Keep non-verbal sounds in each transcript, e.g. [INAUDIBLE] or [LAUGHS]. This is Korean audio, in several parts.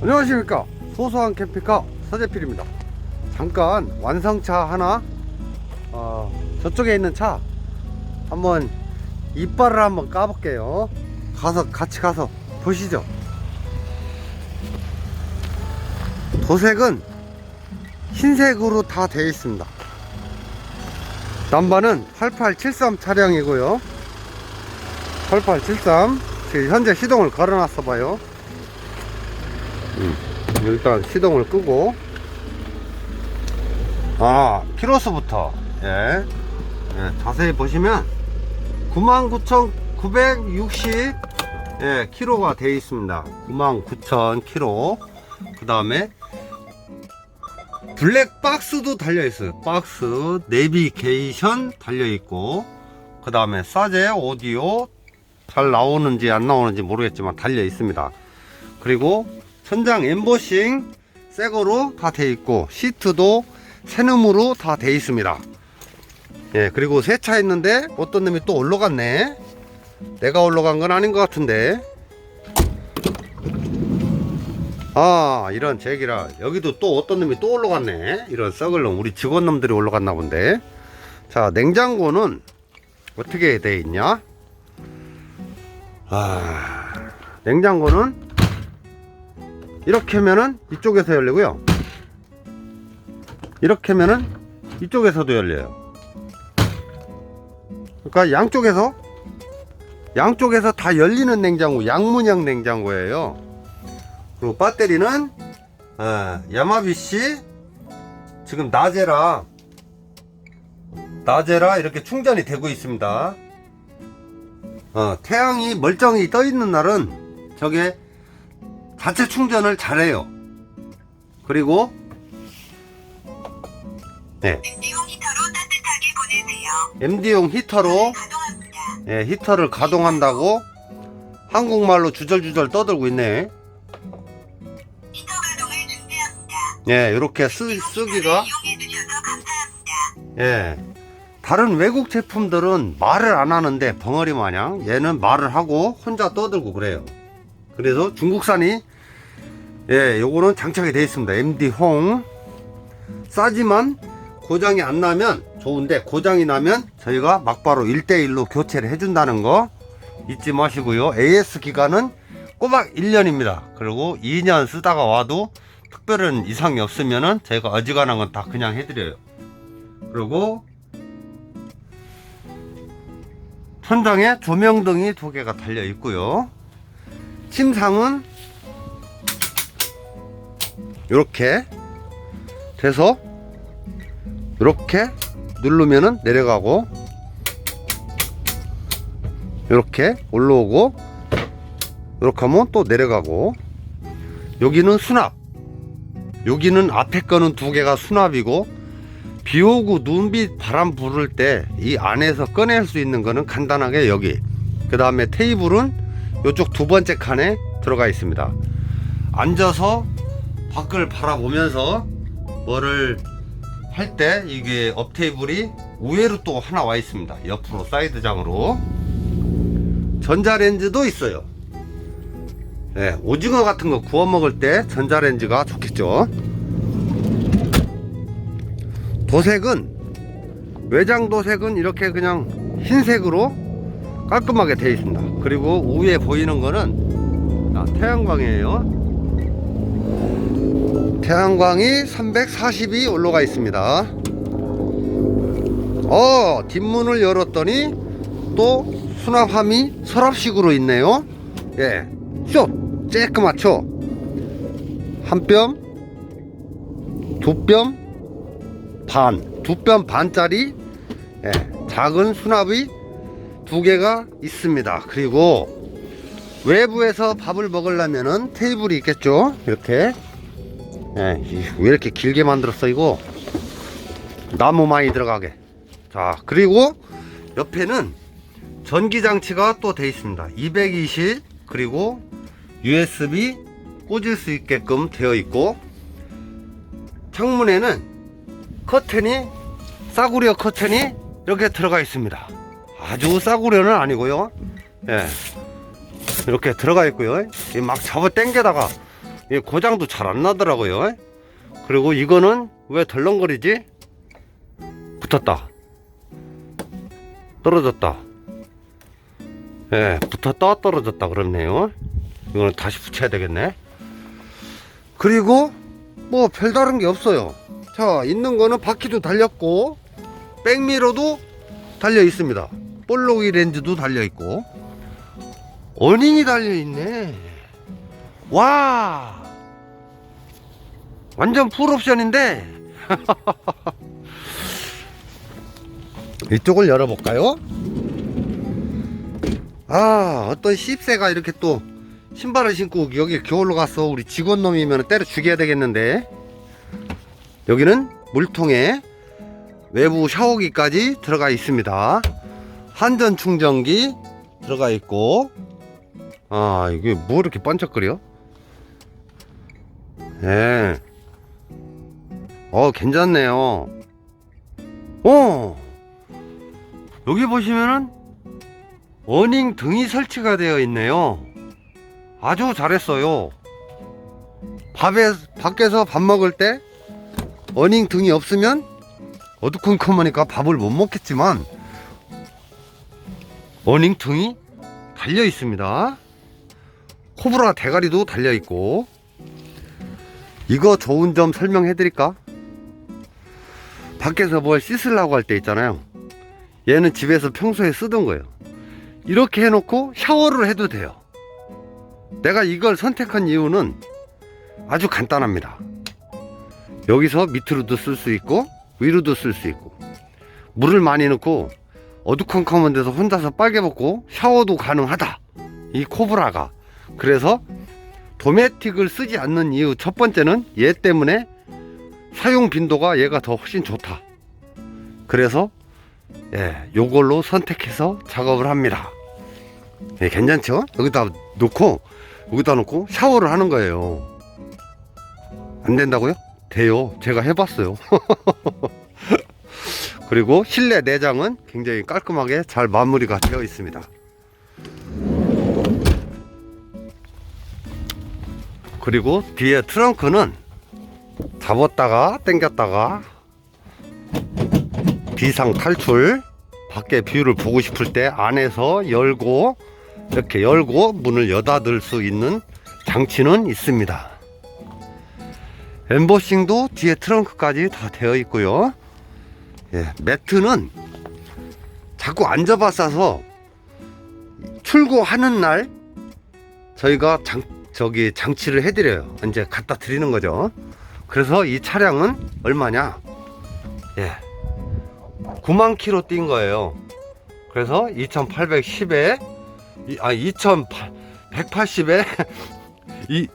안녕하십니까. 소소한 캠핑카 서재필입니다. 잠깐 완성차 하나 어, 저쪽에 있는 차 한번 이빨을 한번 까볼게요. 가서 같이 가서 보시죠. 도색은 흰색으로 다 되어 있습니다. 남바는 8873 차량이고요. 8873 지금 현재 시동을 걸어놨어 봐요 일단 시동을 끄고. 아 키로수부터. 예, 예, 자세히 보시면 99,960 예, 키로가 되어 있습니다. 99,000 키로. 그 다음에 블랙 박스도 달려 있어요. 박스 내비게이션 달려 있고 그 다음에 사제 오디오 잘 나오는지 안 나오는지 모르겠지만 달려 있습니다. 그리고 천장 엠보싱 새거로 다 돼 있고 시트도 새놈으로 다 돼 있습니다. 예 그리고 세차했는데 어떤 놈이 또 올라갔네. 내가 올라간 건 아닌 것 같은데. 아 이런 제기라. 여기도 또 어떤 놈이 또 올라갔네. 이런 썩을 놈 우리 직원놈들이 올라갔나 본데. 자 냉장고는 어떻게 돼 있냐? 아 냉장고는 이렇게 하면은 이쪽에서 열리고요. 이렇게 하면은 이쪽에서도 열려요. 그러니까 양쪽에서 양쪽에서 다 열리는 냉장고, 양문형 냉장고예요. 그리고 배터리는 어, 야마비시 지금 낮에라 낮에라 이렇게 충전이 되고 있습니다. 어, 태양이 멀쩡히 떠 있는 날은 저게 자체 충전을 잘해요. 그리고 네, MD용 히터로 따뜻하게 보내세요. MD용 히터로 가동합니다. 예, 히터를 가동한다고 한국말로 주절주절 떠들고 있네. 히터 가동을 중지합니다. 예, 이렇게 쓰, 쓰기가. 예. 다른 외국 제품들은 말을 안 하는데 벙어리 마냥 얘는 말을 하고 혼자 떠들고 그래요. 그래서 중국산이 예, 요거는 장착이 되어 있습니다. MD 홍 싸지만 고장이 안 나면 좋은데 고장이 나면 저희가 막바로 1대1로 교체를 해준다는 거 잊지 마시고요. AS 기간은 꼬박 1년입니다. 그리고 2년 쓰다가 와도 특별한 이상이 없으면은 저희가 어지간한 건 다 그냥 해드려요. 그리고 천장에 조명등이 두 개가 달려 있고요. 침상은 이렇게 돼서 이렇게 누르면은 내려가고 이렇게 올라오고 이렇게 하면 또 내려가고. 여기는 수납. 여기는 앞에 거는 두 개가 수납이고 비 오고 눈비 바람 부를 때 이 안에서 꺼낼 수 있는 거는 간단하게 여기. 그 다음에 테이블은 이쪽 두 번째 칸에 들어가 있습니다. 앉아서 밖을 바라보면서 뭐를 할 때 이게 업 테이블이 우회로 또 하나 와 있습니다. 옆으로 사이드장으로. 전자레인지도 있어요. 네, 오징어 같은 거 구워 먹을 때 전자레인지가 좋겠죠. 도색은 외장 도색은 이렇게 그냥 흰색으로 깔끔하게 되어 있습니다. 그리고 위에 보이는 거는 아, 태양광이에요. 태양광이 340이 올라가 있습니다. 어, 뒷문을 열었더니 또 수납함이 서랍식으로 있네요. 예, 쇼 쬐끄맣죠. 한 뼘, 두 뼘, 반, 두 뼘 반짜리 예, 작은 수납이 두 개가 있습니다. 그리고 외부에서 밥을 먹으려면은 테이블이 있겠죠. 이렇게 예, 이- 왜 이렇게 길게 만들었어 이거 나무 많이 들어가게. 자 그리고 옆에는 전기 장치가 또 돼 있습니다. 220 그리고 USB 꽂을 수 있게끔 되어 있고 창문에는 커튼이 싸구려 커튼이 이렇게 들어가 있습니다. 아주 싸구려는 아니고요. 예. 이렇게 들어가 있고요. 이막 잡아 당겨다가 이 고장도 잘 안 나더라고요. 그리고 이거는 왜 덜렁거리지? 붙었다. 떨어졌다. 예, 붙었다 떨어졌다 그렇네요. 이거는 다시 붙여야 되겠네. 그리고 뭐 별다른 게 없어요. 자, 있는 거는 바퀴도 달렸고 백미러도 달려 있습니다. 볼로기 렌즈도 달려 있고 어닝이 달려 있네. 와! 완전 풀옵션인데 [LAUGHS] 이쪽을 열어볼까요? 아 어떤 씹새가 이렇게 또 신발을 신고 여기 겨울로 갔어 우리 직원 놈이면 때려 죽여야 되겠는데 여기는 물통에 외부 샤워기까지 들어가 있습니다 한전 충전기 들어가 있고 아 이게 뭐 이렇게 반짝거려 예. 어 괜찮네요 어 여기 보시면은 어닝 등이 설치가 되어 있네요. 아주 잘했어요. 밥에, 밖에서 밥 먹을 때 어닝 등이 없으면 어두컴컴하니까 밥을 못 먹겠지만 어닝 등이 달려 있습니다. 코브라 대가리도 달려 있고 이거 좋은 점 설명해 드릴까? 밖에서 뭘 씻으려고 할 때 있잖아요. 얘는 집에서 평소에 쓰던 거예요. 이렇게 해놓고 샤워를 해도 돼요. 내가 이걸 선택한 이유는 아주 간단합니다. 여기서 밑으로도 쓸 수 있고 위로도 쓸 수 있고 물을 많이 넣고 어두컴컴한 데서 혼자서 빨개 벗고 샤워도 가능하다. 이 코브라가 그래서 도메틱을 쓰지 않는 이유 첫 번째는 얘 때문에 사용 빈도가 얘가 더 훨씬 좋다. 그래서 예, 요걸로 선택해서 작업을 합니다. 예, 괜찮죠? 여기다 놓고 여기다 놓고 샤워를 하는 거예요. 안 된다고요? 돼요. 제가 해봤어요. [LAUGHS] 그리고 실내 내장은 굉장히 깔끔하게 잘 마무리가 되어 있습니다. 그리고 뒤에 트렁크는 잡았다가 당겼다가 비상 탈출 밖에 뷰를 보고 싶을 때 안에서 열고 이렇게 열고 문을 여닫을 수 있는 장치는 있습니다 엠보싱도 뒤에 트렁크까지 다 되어 있고요 예, 매트는 자꾸 앉아봤어서 출고하는 날 저희가 장, 저기 장치를 해드려요 이제 갖다 드리는 거죠 그래서 이 차량은 얼마냐 예, 9만 킬로 뛴 거예요. 그래서 2810에 아 2180에 [LAUGHS] 이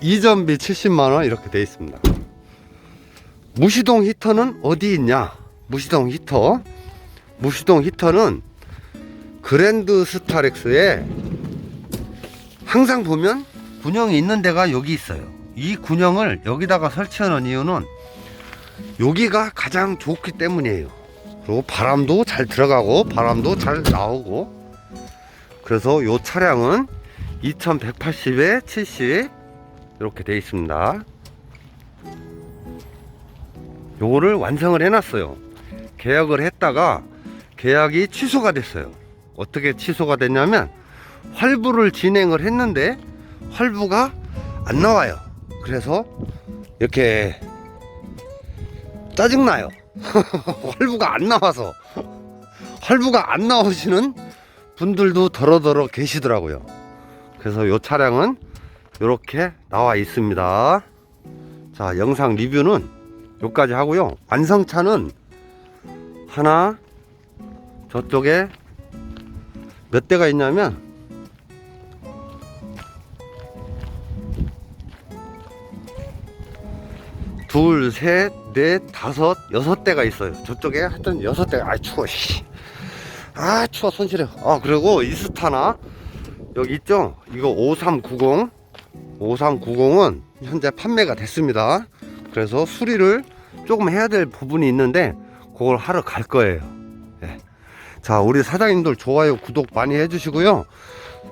이전비 70만 원 이렇게 돼 있습니다. 무시동 히터는 어디 있냐? 무시동 히터. 무시동 히터는 그랜드 스타렉스에 항상 보면 군형이 있는 데가 여기 있어요. 이 군형을 여기다가 설치해 놓은 이유는 여기가 가장 좋기 때문이에요. 그리고 바람도 잘 들어가고 바람도 잘 나오고 그래서 이 차량은 2180에 70 이렇게 되어 있습니다. 요거를 완성을 해놨어요. 계약을 했다가 계약이 취소가 됐어요. 어떻게 취소가 됐냐면 활부를 진행을 했는데 활부가 안 나와요. 그래서 이렇게 짜증나요. [LAUGHS] 활부가 안 나와서 활부가 안 나오시는 분들도 더러더러 계시더라고요. 그래서 이 차량은 이렇게 나와 있습니다. 자, 영상 리뷰는 여기까지 하고요. 완성차는 하나 저쪽에 몇 대가 있냐면 둘, 셋, 넷, 다섯, 여섯 대가 있어요. 저쪽에 하여튼 여섯 대가, 아, 추워, 씨. 아, 추워, 손 시려. 아, 그리고 이스타나, 여기 있죠? 이거 5390. 5390은 현재 판매가 됐습니다. 그래서 수리를 조금 해야 될 부분이 있는데, 그걸 하러 갈 거예요. 예. 자, 우리 사장님들 좋아요, 구독 많이 해주시고요.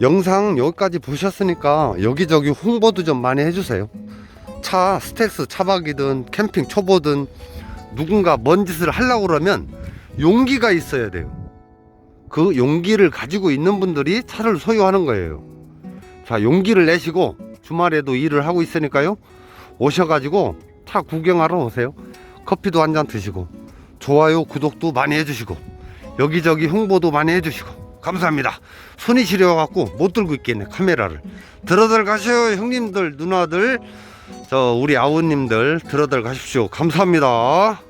영상 여기까지 보셨으니까 여기저기 홍보도 좀 많이 해주세요. 차 스텔스 차박이든 캠핑 초보든 누군가 뭔 짓을 하려고 그러면 용기가 있어야 돼요. 그 용기를 가지고 있는 분들이 차를 소유하는 거예요. 자, 용기를 내시고 주말에도 일을 하고 있으니까요. 오셔가지고 차 구경하러 오세요. 커피도 한 잔 드시고 좋아요, 구독도 많이 해주시고 여기저기 홍보도 많이 해주시고 감사합니다. 손이 시려갖고 못 들고 있겠네 카메라를. 들어들 가세요, 형님들, 누나들, 저 우리 아우님들 들어들 가십시오. 감사합니다.